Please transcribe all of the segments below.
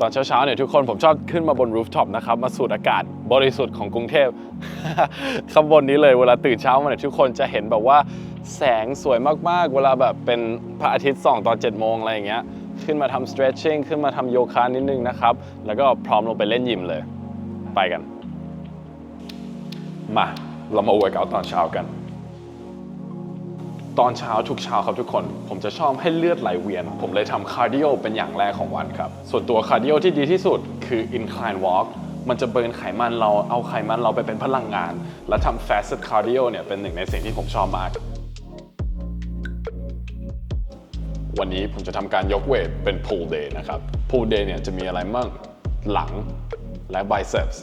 ตอนเช้าๆเนี่ยทุกคนผมชอบขึ้นมาบนรูฟท็อปนะครับ มาสูดอากาศบริสุทธิ์ของกรุงเทพ ข้างบนนี้เลยเวลาตื่นเช้ามาเนี่ยทุกคนจะเห็นแบบว่าแสงสวยมากๆ เวลาแบบเป็นพระอาทิตย์ส่องตอน7จ็ดโมงอะไรอย่างเงี้ยขึ้นมาทำ stretching ขึ้นมาทำโยคะนิดนึงนะครับ แล้วก็พร้อมลงไปเล่นยิมเลย ไปกัน มา เรามา work out ตอนเช้ากัน ตอนเช้าทุกเช้าครับทุกคน ผมจะชอบให้เลือดไหลเวียน ผมเลยทำคาร์ดิโอเป็นอย่างแรกของวันครับ ส่วนตัวคาร์ดิโอที่ดีที่สุดคือ incline walk มันจะเบิร์นไขมันเราเอาไขมันเราไปเป็นพลังงาน และทำ fasted cardio เนี่ยเป็นหนึ่งในสิ่งที่ผมชอบมาก วันนี้ผมจะทำการยกเวทเป็น pull day นะครับ pull day เนี่ยจะมีอะไรมั่งหลังและ biceps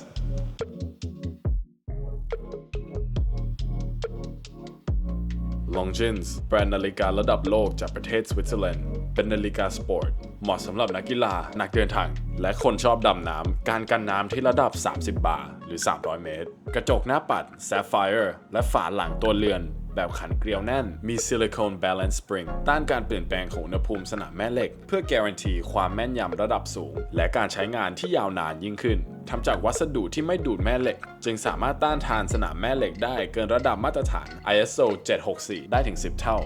Longines แบรนด์นาฬิการะดับโลกจากประเทศสวิตเซอร์แลนด์ เป็นนาฬิกาสปอร์ต เหมาะสำหรับนักกีฬา นักเดินทาง และคนชอบดำน้ำ การกันน้ำที่ระดับ 30 บาทหรือ 300 เมตร กระจกหน้าปัด Sapphire และฝาหลังตัวเรือน แบบขันเกลียวแน่น มีซิลิโคน Balance Spring ต้านการเปลี่ยนแปลงของอุณหภูมิสนามแม่เหล็ก เพื่อการันตีความแม่นยำระดับสูง และการใช้งานที่ยาวนานยิ่งขึ้นทำจากวัสดุที่ไม่ดูดแม่เหล็ก จึงสามารถต้านทานสนามแม่เหล็กได้เกินระดับมาตรฐาน ISO 764 ได้ถึง 10 เท่า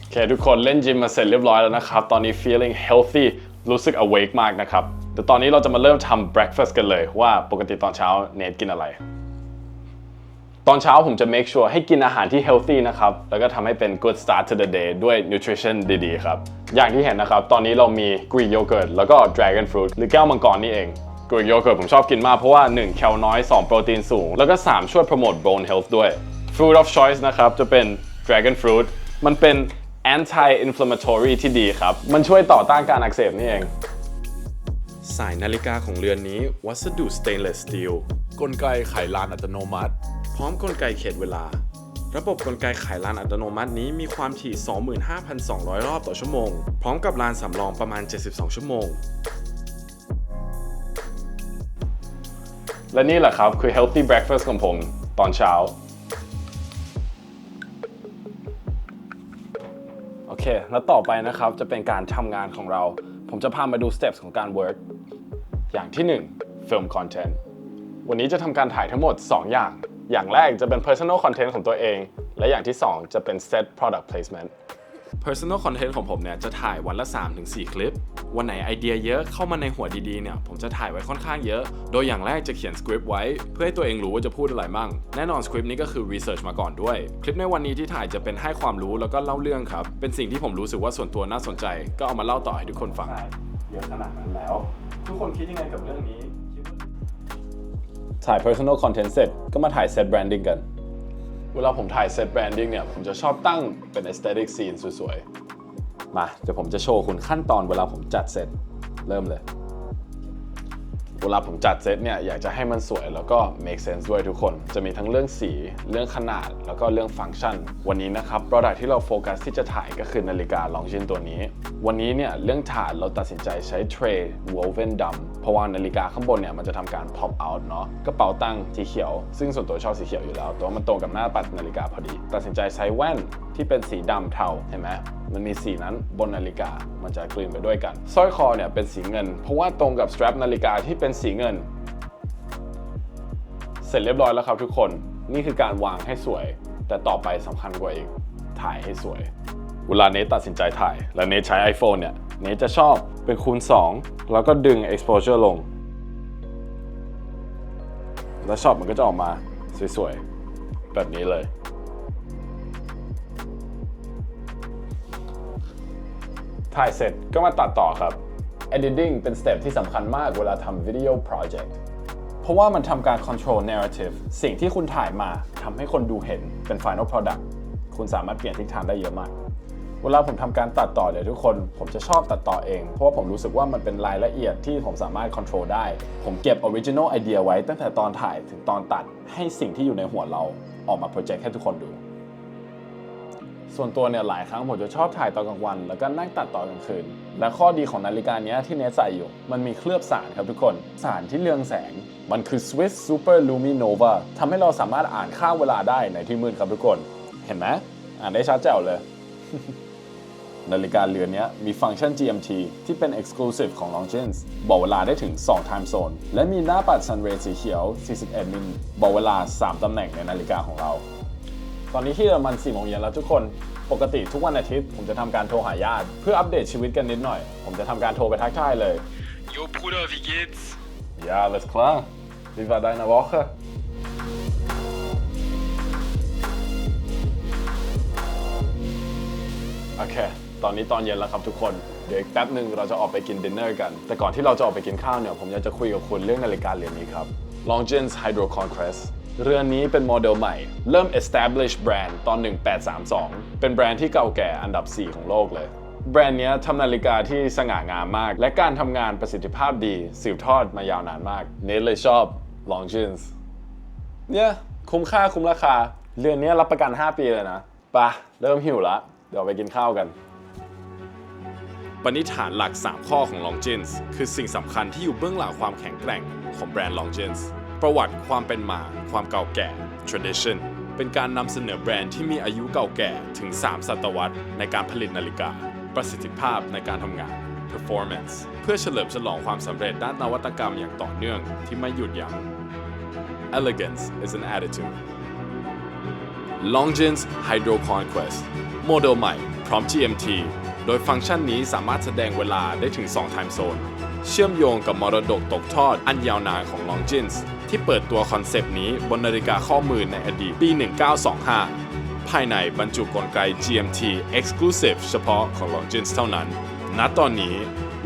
โอเคทุกคนเล่นจิมมาเสร็จเรียบร้อยแล้วนะครับ ตอนนี้ feeling healthy รู้สึก awake มากนะครับแต่ตอนนี้เราจะมาเริ่มทำ breakfast กันเลยว่าปกติตอนเช้าเนทกินอะไร ตอนเช้าผมจะ make sure ให้กินอาหารที่ healthy นะครับ แล้วก็ทำให้เป็น good start to the day ด้วย nutrition ดีๆ ครับ อย่างที่เห็นนะครับ ตอนนี้เรามี Greek yogurt แล้วก็ dragon fruit หรือแก้วมังกรนี่เอง Greek yogurt ผมชอบกินมากเพราะว่า 1 แคลน้อย 2 โปรตีนสูง แล้วก็ 3 ช่วย promote bone health ด้วย fruit of choice นะครับ จะเป็น dragon fruit มันเป็น anti inflammatory ที่ดีครับ มันช่วยต่อต้านการอักเสบนี่เอง สายนาฬิกาของเรือนนี้วัสดุสเตนเลสสตีลกลไกไขลานอัตโนมัติ พร้อมกลไกเขตเวลา ระบบกลไกไขลานอัตโนมัตินี้มีความถี่ 25,200 รอบต่อชั่วโมง พร้อมกับลานสำรองประมาณ 72 ชั่วโมง และนี่แหละครับคือ healthy breakfast ของผมตอนเช้า โอเค แล้วต่อไปนะครับจะเป็นการทำงานของเรา ผมจะพามาดู steps ของการ work อย่างที่ 1 film content วันนี้จะทำการถ่ายทั้งหมด 2 อย่าง อย่างแรกจะเป็น personal content ของตัวเอง และอย่างที่ 2 จะเป็น set product placement personal content ของผมเนี่ยจะถ่ายวันละ 3-4 คลิป วันไหนไอเดียเยอะเข้ามาในหัวดีๆเนี่ยผมจะถ่ายไว้ค่อนข้างเยอะ โดยอย่างแรกจะเขียนสคริปต์ไว้ เพื่อให้ตัวเองรู้ว่าจะพูดอะไรมั่ง แน่นอนสคริปต์นี้ก็คือ research มาก่อนด้วย คลิปในวันนี้ที่ถ่ายจะเป็นให้ความรู้แล้วก็เล่าเรื่องครับ เป็นสิ่งที่ผมรู้สึกว่าส่วนตัวน่าสนใจ ก็เอามาเล่าต่อให้ทุกคนฟังเยอะขนาดนั้นแล้ว ทุกคนคิดยังไงกับเรื่องนี้ ถ่าย personal content เสร็จก็มาถ่าย set branding กัน เวลาผมถ่าย set branding เนี่ย ผมจะชอบตั้งเป็น aesthetic scene สวยๆ มา เดี๋ยวผมจะโชว์คุณขั้นตอนเวลาผมจัดเซตเริ่มเลย เวลาผมจัดเซตเนี่ย อยากจะให้มันสวยแล้วก็ make sense ด้วยทุกคน จะมีทั้งเรื่องสี เรื่องขนาด แล้วก็เรื่องฟังก์ชัน วันนี้นะครับ product ที่เราโฟกัสที่จะถ่ายก็คือนาฬิกาลองชินตัวนี้ วันนี้เนี่ย เรื่องฐานเราตัดสินใจใช้ tray woven ดำ เพราะว่านาฬิกาข้างบนเนี่ยมันจะทำการ pop out เนาะกระเป๋าตังค์สีเขียว ซึ่งส่วนตัวชอบสีเขียวอยู่แล้วแต่ว่ามันตรงกับหน้าปัดนาฬิกาพอดี ตัดสินใจใช้แว่นที่เป็นสีดำเทาเห็นไหมมันมีสีนั้นบนนาฬิกามันจะกลืนไปด้วยกันสร้อยคอเนี่ยเป็นสีเงิน เพราะว่าตรงกับ strap นาฬิกาที่เป็นสีเงิน เสร็จเรียบร้อยแล้วครับทุกคนนี่คือการวางให้สวย แต่ต่อไปสำคัญกว่าอีกถ่ายให้สวย เวลาเนทตัดสินใจถ่าย และเนทใช้ iPhone เนี่ย เนทจะชอบเป็นคูณ 2 แล้วก็ดึง exposure ลง แล้วช็อตมันก็จะออกมาสวยๆ แบบนี้เลย ถ่ายเสร็จก็มาตัดต่อครับ editing เป็นสเต็ปที่สำคัญมากเวลาทำวิดีโอโปรเจกต์เพราะว่ามันทำการ control narrative สิ่งที่คุณถ่ายมาทำให้คนดูเห็นเป็น final product คุณสามารถเปลี่ยนทิศทางได้เยอะมาก เวลาผมทำการตัดต่อเดี๋ยวทุกคน ผมจะชอบตัดต่อเอง เพราะว่าผมรู้สึกว่ามันเป็นรายละเอียดที่ผมสามารถ control ได้ ผมเก็บ original idea ไว้ตั้งแต่ตอนถ่ายถึงตอนตัดให้สิ่งที่อยู่ในหัวเราออกมา project ให้ทุกคนดู ส่วนตัวเนี่ยหลายครั้งผมจะชอบถ่ายตอนกลางวัน แล้วก็นั่งตัดต่อกลางคืน และข้อดีของนาฬิกาเนี้ยที่เนสใส่อยู่ มันมีเคลือบสารครับทุกคน สารที่เรืองแสง มันคือ Swiss Super Luminova ทำให้เราสามารถอ่านค่าเวลาได้ในที่มืดครับทุกคน เห็นไหมอ่านได้ชัดแจ๋วเลย นาฬิกาเรือนนี้มีฟังก์ชัน GMT ที่เป็น Exclusive ของ Longines บอกเวลาได้ถึง 2 Time Zone และมีหน้าปัด Sunray สีเขียว 41 มิลบอกเวลา 3 ตำแหน่งในนาฬิกาของเรา ตอนนี้ที่เยอรมัน4โมงเย็นแล้วทุกคน ปกติทุกวันอาทิตย์ผมจะทำการโทรหาญาติเพื่ออัปเดตชีวิตกันนิดหน่อย ผมจะทำการโทรไปทักทายเลย Jo Bruder, wie geht's? Ja, alles klar. Wie war deine Woche? โอเค ตอนนี้ตอนเย็นแล้วครับทุกคน เดี๋ยวอีกแป๊บหนึ่งเราจะออกไปกินดินเนอร์กัน แต่ก่อนที่เราจะออกไปกินข้าวเนี่ย ผมอยากจะคุยกับคุณเรื่องนาฬิกาเรือนนี้ครับ Longines Hydro Conquest เรือนนี้เป็นโมเดลใหม่ เริ่ม establish แบรนด์ตอน 1832 เป็นแบรนด์ที่เก่าแก่อันดับ 4 ของโลกเลยแบรนด์เนี้ยทำนาฬิกาที่สง่างามมาก และการทำงานประสิทธิภาพดี สืบทอดมายาวนานมาก เนทเลยชอบ Longines เนี่ย คุ้มค่าคุ้มราคา เรือนนี้รับประกัน 5 ปีเลยนะปะเริ่มหิวละ เดี๋ยวไปกินข้าวกัน ปณิธานหลัก 3 ข้อของ Longines คือสิ่งสำคัญที่อยู่เบื้องหลังความแข็งแกร่งของแบรนด์ Longines ประวัติความเป็นมา ความเก่าแก่ tradition เป็นการนำเสนอแบรนด์ที่มีอายุเก่าแก่ถึง 3 ศตวรรษในการผลิตนาฬิกา ประสิทธิภาพในการทำงาน performance เพื่อเฉลิมฉลองความสำเร็จด้านนวัตกรรมอย่างต่อเนื่องที่ไม่หยุดยั้ง elegance is an attitude Longines Hydro Conquest โมเดลใหม่พร้อม GMT โดยฟังก์ชันนี้สามารถแสดงเวลาได้ถึง2 Time Zone เชื่อมโยงกับมรดกตกทอดอันยาวนานของ Longines ที่เปิดตัวคอนเซปต์นี้บนนาฬิกาข้อมือในอดีตปี 1925 ภายในบรรจุกลไก GMT Exclusive เฉพาะของ Longines เท่านั้น ณ ตอนนี้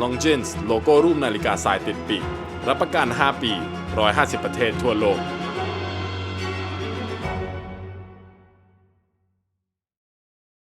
Longines โลโก้รูปนาฬิกาทรายติดปีกรับประกัน 5 ปี 150 ประเทศทั่วโลก